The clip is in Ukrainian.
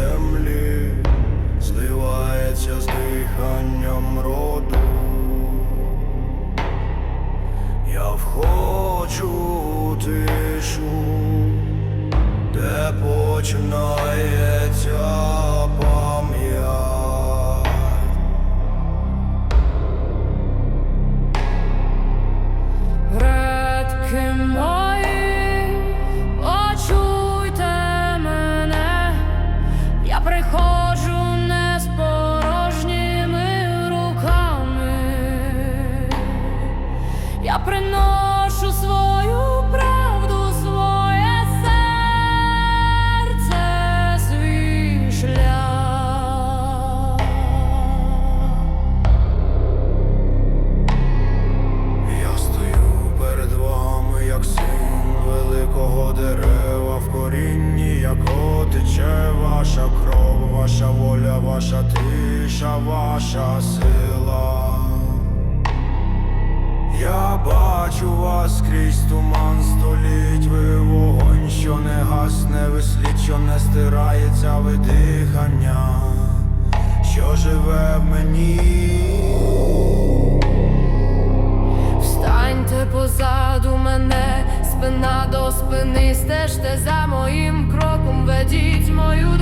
землі, зливається з диханням роду. Я вхочу тишу, де починає. Приношу свою правду, своє серце, свій шлях. Я стою перед вами, як син великого дерева в корінні, якого тече ваша кров, ваша воля, ваша тиша, ваша сила. Я бачу вас крізь туман століть, ви вогонь, що не гасне, ви слід, що не стирається видихання, що живе в мені. Встаньте позаду мене, спина до спини, стежте за моїм кроком, ведіть мою.